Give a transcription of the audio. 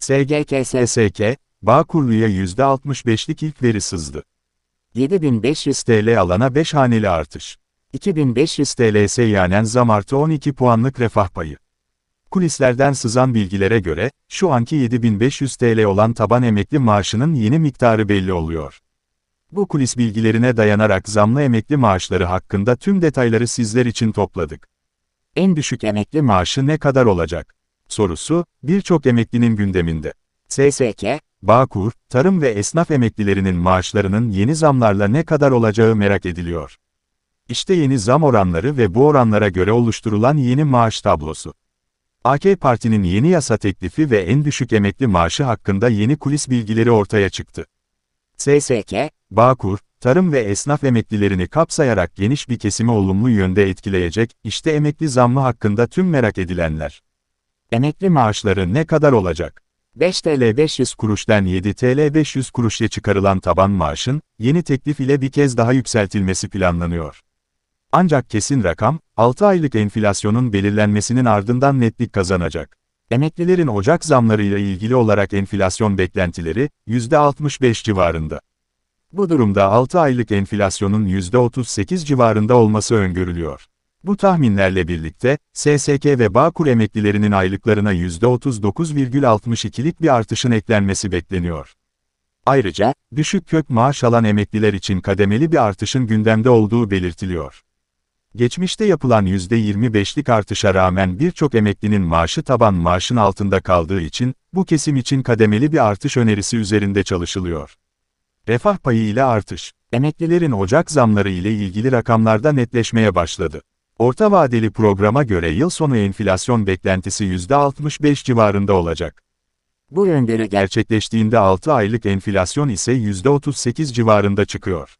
SGK-SSK, Bağkurlu'ya %65'lik ilk veri sızdı. 7500 TL alana 5 haneli artış. 2500 TL seyyanen zam artı 12 puanlık refah payı. Kulislerden sızan bilgilere göre, şu anki 7500 TL olan taban emekli maaşının yeni miktarı belli oluyor. Bu kulis bilgilerine dayanarak zamlı emekli maaşları hakkında tüm detayları sizler için topladık. En düşük emekli maaşı ne kadar olacak? Sorusu, birçok emeklinin gündeminde. SSK, Bağkur, tarım ve esnaf emeklilerinin maaşlarının yeni zamlarla ne kadar olacağı merak ediliyor. İşte yeni zam oranları ve bu oranlara göre oluşturulan yeni maaş tablosu. AK Parti'nin yeni yasa teklifi ve en düşük emekli maaşı hakkında yeni kulis bilgileri ortaya çıktı. SSK, Bağkur, tarım ve esnaf emeklilerini kapsayarak geniş bir kesimi olumlu yönde etkileyecek, işte emekli zammı hakkında tüm merak edilenler. Emekli maaşları ne kadar olacak? 5 TL 500 kuruştan 7 TL 500 kuruşa çıkarılan taban maaşın, yeni teklif ile bir kez daha yükseltilmesi planlanıyor. Ancak kesin rakam, 6 aylık enflasyonun belirlenmesinin ardından netlik kazanacak. Emeklilerin Ocak zamlarıyla ilgili olarak enflasyon beklentileri, %65 civarında. Bu durumda 6 aylık enflasyonun %38 civarında olması öngörülüyor. Bu tahminlerle birlikte, SSK ve Bağkur emeklilerinin aylıklarına %39,62'lik bir artışın eklenmesi bekleniyor. Ayrıca, düşük kök maaş alan emekliler için kademeli bir artışın gündemde olduğu belirtiliyor. Geçmişte yapılan %25'lik artışa rağmen birçok emeklinin maaşı taban maaşın altında kaldığı için, bu kesim için kademeli bir artış önerisi üzerinde çalışılıyor. Refah payı ile artış, emeklilerin Ocak zamları ile ilgili rakamlarda netleşmeye başladı. Orta vadeli programa göre yıl sonu enflasyon beklentisi %65 civarında olacak. Bu öngörü Gerçekleştiğinde 6 aylık enflasyon ise %38 civarında çıkıyor.